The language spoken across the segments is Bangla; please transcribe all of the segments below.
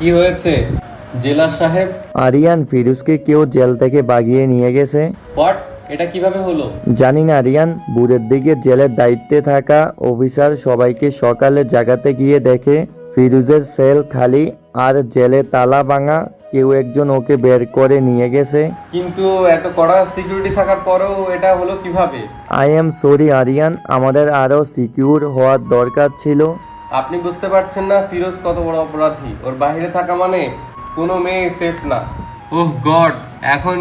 কি হয়েছে? জেলা সাহেব? আরিয়ান ফিরোজকে কেউ জেল থেকে বাগিয়ে নিয়ে গেছে? হোয়াট এটা কীভাবে হলো? জানি না আরিয়ান। বুড়ের দিকে জেলের দায়িত্বে থাকা অফিসার সবাইকে সকালে জাগাতে গিয়ে দেখে ফিরোজের সেল খালি আর জেলে তালা ভাঙা কেউ একজন ওকে বের করে নিয়ে গেছে। কিন্তু এত কড়া সিকিউরিটি থাকার পরেও এটা হলো কীভাবে? I am sorry Aryan. আমাদের আরও সিকিউর হওয়ার দরকার ছিল। আপনি বুঝতে পারছেন না ফিরোজ কত বড় অপরাধী। ওর বাইরে থাকা মানে কোনো মেয়ে সেফ না। ওহ গড এখন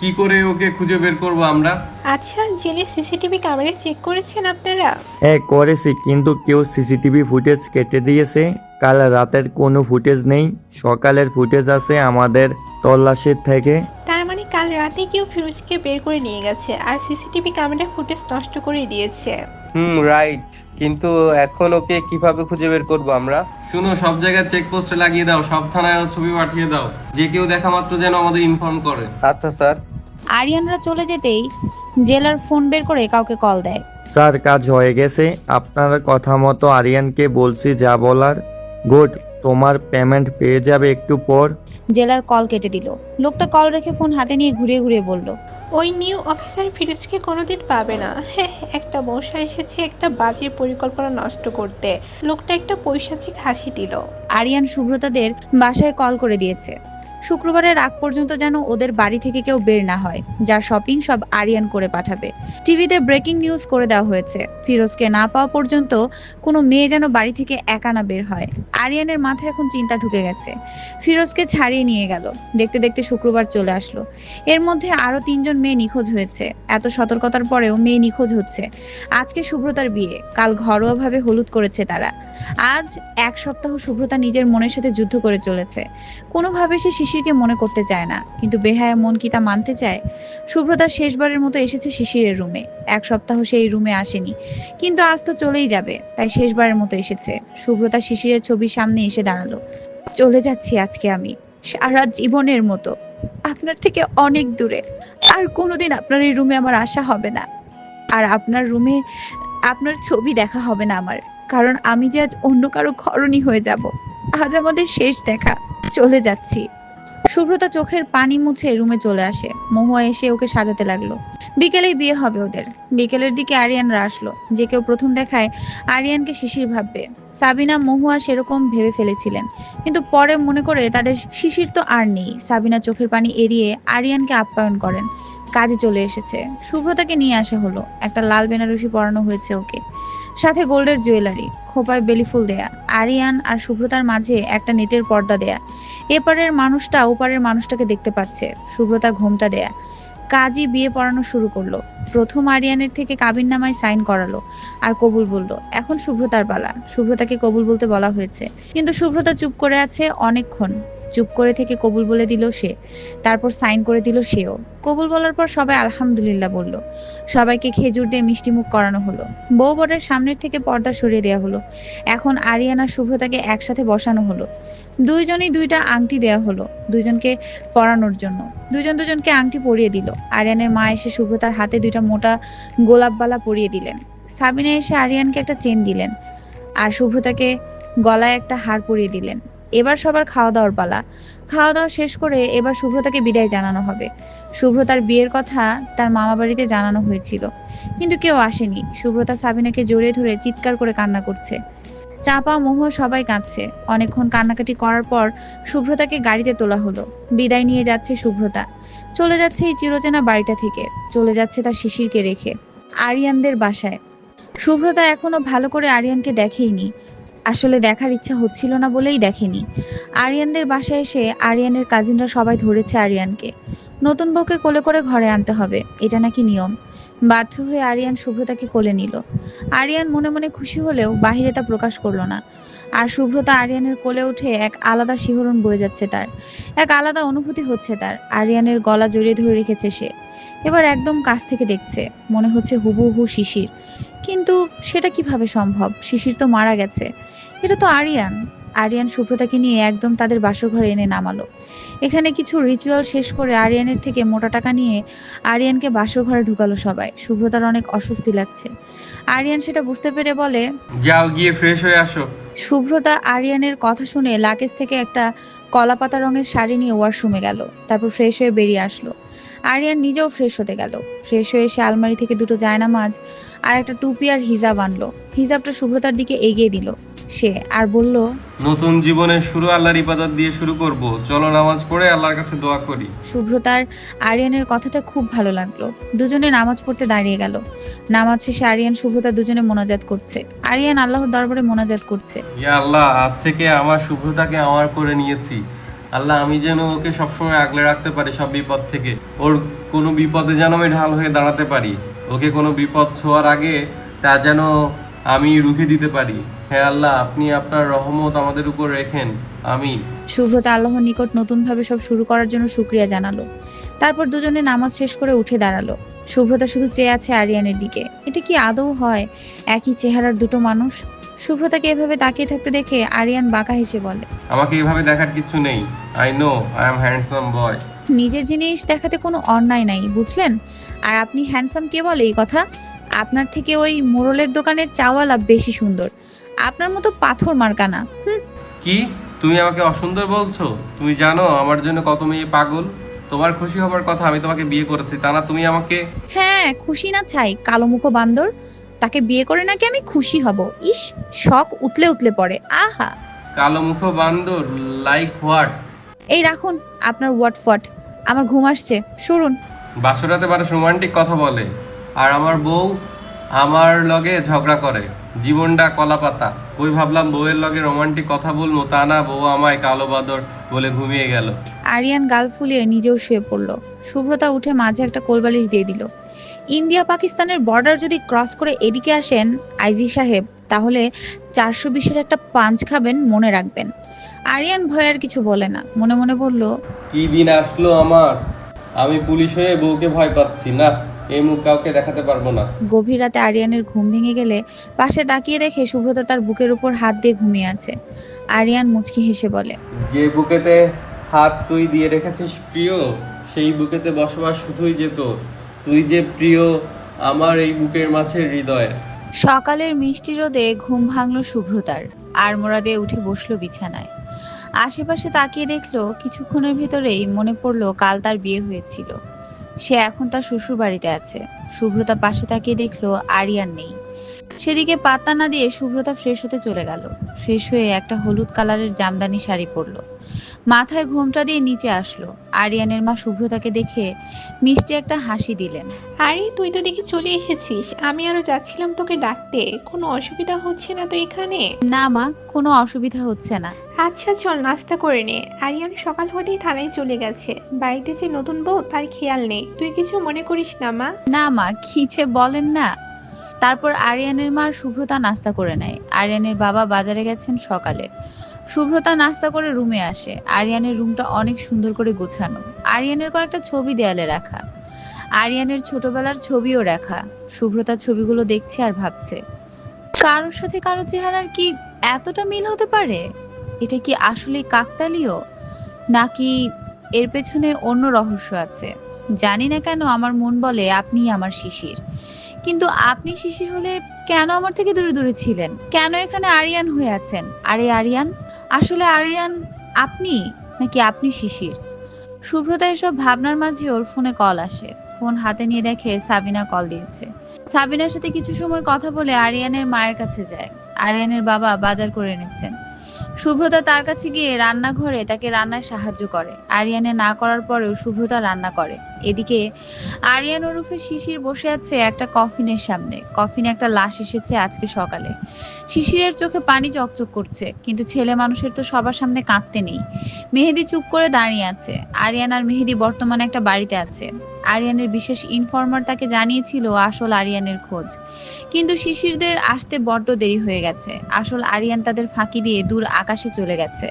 কি করে ওকে খুঁজে বের করব আমরা? আচ্ছা জেলে সিসিটিভি ক্যামেরা চেক করেছেন আপনারা? হ্যাঁ করেছি কিন্তু কেউ সিসিটিভি ফুটেজ কেটে দিয়েছে। কাল রাতের কোনো ফুটেজ নেই। সকালের ফুটেজ আছে আমাদের তল্লাশির থেকে। তার মানে কাল রাতে কেউ ফিরোজকে বের করে নিয়ে গেছে আর সিসিটিভি ক্যামেরা ফুটেজ নষ্ট করে দিয়েছে। হুম রাইট কিন্তু এখন ওকে কীভাবে খুঁজে বের করব আমরা? শুনো সব জায়গায় চেক পোস্টে লাগিয়ে দাও সব থানায় ছবি পাঠিয়ে দাও। যে কেউ দেখা মাত্র যেন আমাদের ইনফর্ম করে। আচ্ছা স্যার। আরিয়ানরা চলে যেতেই জেলার ফোন বের করে কাউকে কল দেয়। স্যার কাজ হয়ে গেছে। আপনার কথা মতো আরিয়ানকে বলছি যা বলার। গুড তোমার পেমেন্ট পেয়ে যাবে একটু পর। জেলার কল কেটে দিল। লোকটা কল রেখে ফোন হাতে নিয়ে ঘুরিয়ে ঘুরে বলল ওই নিউ অফিসার ফিরোজকে কোনোদিন পাবে না। হ্যাঁ একটা মশা এসেছে একটা বাজির পরিকল্পনা নষ্ট করতে। লোকটা একটা পৈশাচিক হাসি দিল। আরিয়ান সুব্রতাদের বাসায় কল করে দিয়েছে। শুক্রবারের আগ পর্যন্ত যেন ওদের বাড়ি থেকে কেউ বের না হয়, যার শপিং সব আরিয়ান করে পাঠাবে। টিভিতে ব্রেকিং নিউজ করে দেওয়া হয়েছে। ফিরোজকে না পাওয়া পর্যন্ত কোনো মেয়ে যেন বাড়ি থেকে একা না বের হয়। আরিয়ানের মাথায় এখন চিন্তা ঢুকে গেছে। ফিরোজকে ছাড়িয়ে নিয়ে গেল। দেখতে দেখতে শুক্রবার চলে আসলো। এর মধ্যে আরও তিনজন মেয়ে নিখোঁজ হয়েছে। এত সতর্কতার পরেও মেয়ে নিখোঁজ হচ্ছে। আজকে শুভ্রতার বিয়ে। কাল ঘরোয়াভাবে হলুদ করেছে তারা। আজ এক সপ্তাহ শুভ্রতা নিজের মনের সাথে যুদ্ধ করে চলেছে। কোনোভাবে সে শিশিরকে মনে করতে চায় না, কিন্তু বেহায়া মন কি তা মানতে চায়? শুভ্রতা শেষবারের মতো এসেছে শিশিরের রুমে। এক সপ্তাহ সে এই রুমে আসেনি, কিন্তু আজ তো চলেই যাবে, তাই শেষবারের মতো এসেছে। শুভ্রতা শিশিরের ছবির সামনে এসে দাঁড়াল। চলে যাচ্ছি আজকে আমি, সারা জীবনের মতো। আপনার থেকে অনেক দূরে। আর কোনোদিন আপনার এই রুমে আমার আশা হবে না। আর আপনার রুমে আপনার ছবি দেখা হবে না আমার, কারণ আমি যে আজ অন্য কারও ঘরণী হয়ে যাব। আজ আমাদের শেষ দেখা। চলে যাচ্ছি। শুভ্রতা চোখের পানি মুছে রুমে চলে আসে। মহুয়া এসে ওকে সাজাতে লাগল। বিকেলেই বিয়ে হবে ওদের। বিকেলের দিকে আরিয়ানরা আসলো, যে কেউ প্রথম দেখায় আরিয়ানকে শিশির ভাববে। সাবিনা, মহুয়া সেরকম ভেবে ফেলেছিলেন। কিন্তু পরে মনে করে তাদের শিশির তো আর নেই। সাবিনা চোখের পানি এড়িয়ে আরিয়ানকে আপ্যায়ন করেন। কাজে চলে এসেছে। শুভ্রতাকে নিয়ে আসা হলো। একটা লাল বেনারসি পরানো হয়েছে ওকে। সাথে গোল্ডের জুয়েলারি, খোপায় বেলিফুল দেয়া, আরিয়ান আর শুভ্রতার মাঝে একটা নেটের পর্দা দেয়া। এপারের মানুষটা ওপারের মানুষটাকে দেখতে পাচ্ছে। শুভ্রতা ঘোমটা দেয়া। কাজী বিয়ে পড়ানো শুরু করল। প্রথম আরিয়ানের থেকে কাবিন নামায় সাইন করালো আর কবুল বলল, এখন শুভ্রতার পালা। শুভ্রতাকে কবুল বলতে বলা হয়েছে। কিন্তু শুভ্রতা চুপ করে আছে অনেকক্ষণ। চুপ করে থেকে কবুল বলে দিল সে। তারপর সাইন করে দিল সেও। কবুল বলার পর সবাই আলহামদুলিল্লাহ বলল। সবাইকে খেজুর দিয়ে মিষ্টি মুখ করানো হলো। বউ বরের সামনের থেকে পর্দা সরিয়ে দেওয়া হলো। এখন আরিয়ান আর শুভ্রতাকে একসাথে বসানো হলো। দুইজনই দুইটা আংটি দেওয়া হলো, দুইজনকে পরানোর জন্য। দুজন দুজনকে আংটি পরিয়ে দিল। আরিয়ানের মা এসে শুভ্রতার হাতে দুইটা মোটা গোলাপবালা পরিয়ে দিলেন। সাবিনা এসে আরিয়ানকে একটা চেন দিলেন। আর শুভ্রতাকে গলায় একটা হার পরিয়ে দিলেন। এবার সবার খাওয়া দাওয়ার পালা। খাওয়া দাওয়া শেষ করে এবার শুভ্রতাকে বিদায় জানানো হবে। শুভ্রতার বিয়ের কথা তার মামা বাড়িতে জানানো হয়েছিল। কিন্তু কেউ আসেনি। শুভ্রতা সাবিনাকে জড়িয়ে ধরে চিৎকার করে কান্না করছে। চাপা মোহ সবাই কাঁদছে। অনেকক্ষণ কান্নাকাটি করার পর শুভ্রতাকে গাড়িতে তোলা হলো। বিদায় নিয়ে যাচ্ছে শুভ্রতা। চলে যাচ্ছে এই চিরচেনা বাড়িটা থেকে। চলে যাচ্ছে তার শিশিরকে রেখে। আরিয়ানদের বাসায়। শুভ্রতা এখনও ভালো করে আরিয়ানকে দেখেইনি। আসলে দেখার ইচ্ছা হচ্ছিল না বলেই দেখেনি। আরিয়ানদের বাসায় এসে আরিয়ানের কাজিনরা সবাই ধরেছে আরিয়ানকে। নতুন বউকে কোলে করে ঘরে আনতে হবে, এটা নাকি নিয়ম? বাধ্য হয়ে আরিয়ান শুভ্রতাকে কোলে নিল। আরিয়ান মনে মনে খুশি হলেও বাহিরে তা প্রকাশ করল না। আর শুভ্রতা আরিয়ানের কোলে উঠে এক আলাদা শিহরণ বয়ে যাচ্ছে তার। এক আলাদা অনুভূতি হচ্ছে তার, আরিয়ানের গলা জড়িয়ে ধরে রেখেছে সে। এবার একদম কাছ থেকে দেখছে, মনে হচ্ছে হুবহু শিশির। কিন্তু সেটা কীভাবে সম্ভব? শিশির তো মারা গেছে। এটা তো আরিয়ান। আরিয়ান সুব্রতাকে নিয়ে একদম তাদের বাসঘরে এনে নামালো। এখানে কিছু রিচুয়াল শেষ করে আরিয়ানের থেকে মোটা টাকা নিয়ে আরিয়ানকে বাসঘরে ঢুকালো সবাই। সুব্রতার অনেক অস্বস্তি লাগছে। আরিয়ান সেটা বুঝতে পেরে বলে যাও গিয়ে ফ্রেশ হয়ে আসো। শুভ্রতা আরিয়ানের কথা শুনে লাকেজ থেকে একটা কলাপাতা রঙের শাড়ি নিয়ে ওয়াশরুমে গেল। তারপর ফ্রেশ হয়ে বেরিয়ে আসলো। আরিয়ান নিজেও ফ্রেশ হতে গেল। ফ্রেশ হয়ে এসে আলমারি থেকে দুটো জায়নামাজ আর একটা টুপি আর হিজাব আনলো। হিজাবটা শুভ্রতার দিকে এগিয়ে দিল। সে আর বলল নতুন জীবনের শুরু আল্লাহর ইবাদত দিয়ে শুরু করব। চলো নামাজ পড়ে আল্লাহর কাছে দোয়া করি। শুভ্রতার আরিয়ানের কথাটা খুব ভালো লাগল। দুজনে নামাজ পড়তে দাঁড়িয়ে গেল। নামাজ শেষে আরিয়ান শুভ্রতা দুজনে মোনাজাত করছে। আরিয়ান আল্লাহর দরবারে মোনাজাত করছে। ইয়া আল্লাহ আজ থেকে আমার শুভ্রতাকে আমার করে নিয়েছি। আল্লাহ আমি যেন ওকে সবসময় আগলে রাখতে পারি সব বিপদ থেকে। ওর কোনো বিপদে যেন আমি ঢাল হয়ে দাঁড়াতে পারি। ওকে কোনো বিপদ ছোঁয়ার আগে তা যেন আমি রুখে দিতে পারি। হ্যাঁ আল্লাহ আপনি আপনার রহমত আমাদের উপর রেখেন। আমিন। শুভ্রতা আল্লাহর নিকট নতুনভাবে সব শুরু করার জন্য শুক্রিয়া জানালো। তারপর দুজনে নামাজ শেষ করে উঠে দাঁড়াল। শুভ্রতা শুধু চেয়ে আছে আরিয়ানের দিকে। এটা কি আদৌ হয়? একই চেহারার দুটো মানুষ? শুভ্রতাকে এভাবে তাকিয়ে থাকতে দেখে আরিয়ান বাঁকা হেসে বলে আমাকে এভাবে দেখার কিছু নেই। I know I am handsome boy নিজের জিনিস দেখাতে কোনো অন্যায় নাই বুঝলেন? আর আপনি হ্যান্ডসাম কে বলে এই কথা? আপনার থেকে ওই মোড়লের দোকানের চাওয়ালা বেশি সুন্দর। আপনার মতো পাথর মার্কানা হুম। কি? তুমি আমাকে অসুন্দর বলছো? তুমি জানো আমার জন্য কত মেয়ে পাগল? তোমার খুশি হবার কথা আমি তোমাকে বিয়ে করেছি তা না তুমি আমাকে হ্যাঁ খুশি না চাই কালো মুখো বান্দর। তাকে বিয়ে করে নাকি আমি খুশি হব? ইস শখ উতলে উতলে পড়ে। আহা! কালো মুখো বান্দর লাইক হোয়াট এই রাখুন আপনার ওয়াট ফট আমার ঘুম আসছে শুনুন বাসরাতে বারো রোমান্টিক কথা বলে। আর আমার বউ আমার লগে ঝগড়া করে। জীবনটা কলা পাতা ওই ভাবলাম বউয়ের লগে রোমান্টিক কথা বলব তা না বউ আমায় কালো বাদর বলে ঘুমিয়ে গেল। আরিয়ান গাল ফুলিয়ে নিজেও শুয়ে পড়ল। শুভ্রতা উঠে মাঝে একটা কোলবালিশ দিয়ে দিল। ইন্ডিয়া পাকিস্তানের বর্ডার যদি ক্রস করে এদিকে আসেন আইজি সাহেব তাহলে চারশো বিশের একটা পাঞ্চ খাবেন মনে রাখবেন। আরিয়ান ভয় আর কিছু বলে না। মনে মনে বলল কি দিন আসলো আমার? আমি পুলিশ হয়ে বউকে ভয় পাচ্ছি না। এই মুখ কাউকে দেখাতে পারব না। গভীর রাতে আরিয়ানের ঘুম ভেঙে গেলে পাশে তাকিয়ে রেখে শুভ্রতা তার বুকের উপর হাত দিয়ে ঘুমিয়ে আছে। আরিয়ান মুচকি হেসে বলে যে বুকেতে হাত তুই দিয়ে রেখেছিস প্রিয় সেই বুকেতে বসবাস শুধুই যেত তুই যে প্রিয় আমার এই বুকের মাছের হৃদয়। সকালের মিষ্টি রোদে ঘুম ভাঙল শুভ্রতার আর মোরাদে উঠে বসল বিছানায়। আশেপাশে তাকিয়ে দেখল কিছুক্ষণের ভিতরেই মনে পড়ল কাল তার বিয়ে হয়েছিল। সে এখন তার শ্বশুর বাড়িতে আছে। শুভ্রতা পাশে তাকিয়ে দেখল আরিয়ান নেই। সেদিকে পাত্তা না দিয়ে শুভ্রতা ফ্রেশ হতে চলে গেল। ফ্রেশ হয়ে একটা হলুদ কালারের জামদানি শাড়ি পরলো। মাথায় ঘোমটা দিয়ে নিচে আসলো। আরিয়ানের মা শুভ্রতাকে দেখে মিষ্টি একটা হাসি দিলেন। আরে তুই তো দেখি চলে এসেছিস। আমি আরও যাচ্ছিলাম তোকে ডাকতে। কোনো অসুবিধা হচ্ছে না তো এখানে? না মা কোনো অসুবিধা হচ্ছে না। আচ্ছা চল নাস্তা করে নে। আরিয়ান সকাল হতেই থানায় চলে গেছে। বাড়িতে যে নতুন বউ, তার খেয়াল নেই। তুই কিছু মনে করিস না, মা। না, মা, খিচে বলেন না। তারপর আরিয়ানের মা শুভ্রতা নাস্তা করে নেয়। আরিয়ানের বাবা বাজারে গেছেন সকালে। শুভ্রতা নাস্তা করে রুমে আসে। আরিয়ানের রুমটা অনেক সুন্দর করে গোছানো। আরিয়ানের কয়েকটা ছবি দেয়ালে রাখা। আরিয়ানের ছোটবেলার ছবিও রাখা। শুভ্রতার ছবিগুলো দেখছে আর ভাবছে। কারোর সাথে কারও চেহারার কি এতটা মিল হতে পারে? এটা কি আসলে কাকতালীয়? নাকি এর পেছনে অন্য রহস্য আছে? জানি না কেন আমার মন বলে আপনি আমার শিশির। কিন্তু আপনি শিশির হলে কেন আমার থেকে দূরে দূরে ছিলেন? কেন এখানে আরিয়ান হয়ে আছেন? আরে আরিয়ান, আসলে আরিয়ান আপনি নাকি আপনি শিশির? শুভ্রতা এসব ভাবনার মাঝে ওর ফোনে কল আসে। ফোন হাতে নিয়ে দেখে সাবিনা কল দিয়েছে। সাবিনার সাথে কিছু সময় কথা বলে আরিয়ানের মায়ের কাছে যায়। আরিয়ানের বাবা বাজার করে এনেছেন। শুভ্রতা তার কাছে গিয়ে রান্নাঘরে তাকে রান্নায় সাহায্য করে। আরিয়ানে না করার পরেও শুভ্রতা রান্না করে। এদিকে আরিয়ান ওরফে শিশির বসে আছে একটা কফিনের সামনে। কফিনে একটা লাশ এসেছে আজকে সকালে। শিশিরের চোখে পানি চকচক করছে, কিন্তু ছেলে মানুষের তো সবার সামনে কাঁদতে নেই। মেহেদি চুপ করে দাঁড়িয়ে আছে। আরিয়ান আর মেহেদি বর্তমানে একটা বাড়িতে আছে। আরিয়ানের বিশেষ ইনফর্মার তাকে জানিয়েছিল আসল আরিয়ানের খোঁজ। কিন্তু শিশিরদের আসতে বড্ড দেরি হয়ে গেছে। আসল আরিয়ান তাদের ফাঁকি দিয়ে দূর আকাশে চলে গেছে।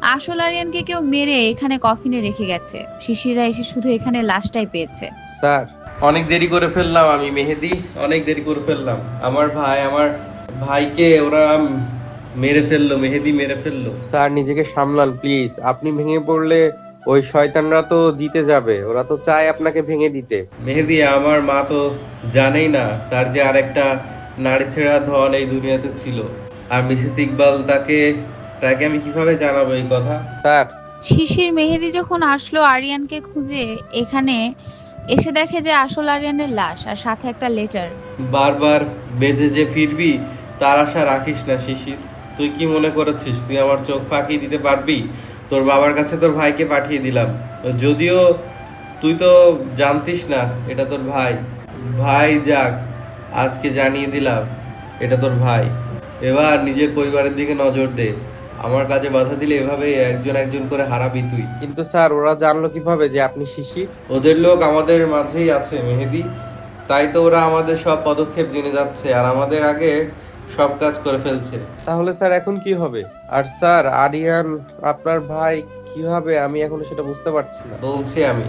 আসল আরিয়ানকে কেউ মেরে এখানে কফিনে রেখে গেছে। শিশিররা এসে শুধু এখানে লাশটাই পেয়েছে। স্যার অনেক দেরি করে ফেললাম আমি মেহেদি অনেক দেরি করে ফেললাম। আমার ভাই আমার ভাইকে ওরা মেরে ফেলল মেহেদি মেরে ফেলল। স্যার নিজেকে সামলান প্লিজ। আপনি ভেঙে পড়লে ওই শয়তানরা তো জিতে যাবে। ওরা তো চায় আপনাকে ভেঙে দিতে। মেহেদি আমার মা তো জানেই না তার যে আরেকটা নারী ছেঁড়া ধন এই দুনিয়াতে ছিল। আর মিসেস ইকবাল তাকে তাকে আমি কীভাবে জানাব এই কথা? স্যার শিশির মেহেদি যখন আসলো আরিয়ানকে খুঁজে, এখানে এসে দেখে যে আসল আরিয়ানের লাশ আর সাথে একটা লেটার। বারবার বেজে যে ফিরবি, তার আশা রাখিস না শিশির। তুই কি মনে করেছিস? তুই আমার চোখ ফাঁকি দিতে পারবি? তোর বাবার কাছে তোর ভাইকে পাঠিয়ে দিলাম। যদিও তুই তো জানতিস না, এটা তোর ভাই। ভাই যাক, আজকে জানিয়ে দিলাম, এটা তোর ভাই। এবার নিজের পরিবারের দিকে নজর দে। আমার কাজে বাধা দিলে এভাবে একজন একজন করে হারাবি তুই। কিন্তু স্যার ওরা জানলো কীভাবে যে আপনি শিশির? ওদের লোক আমাদের মাঝেই আছে মেহেদি। তাই তো ওরা আমাদের সব পদক্ষেপ জেনে যাচ্ছে আর আমাদের আগে সব কাজ করে ফেলছে। তাহলে স্যার এখন কি হবে? আর স্যার আরিয়ান আপনার ভাই কীভাবে? আমি এখনও সেটা বুঝতে পারছি না। বলছি আমি।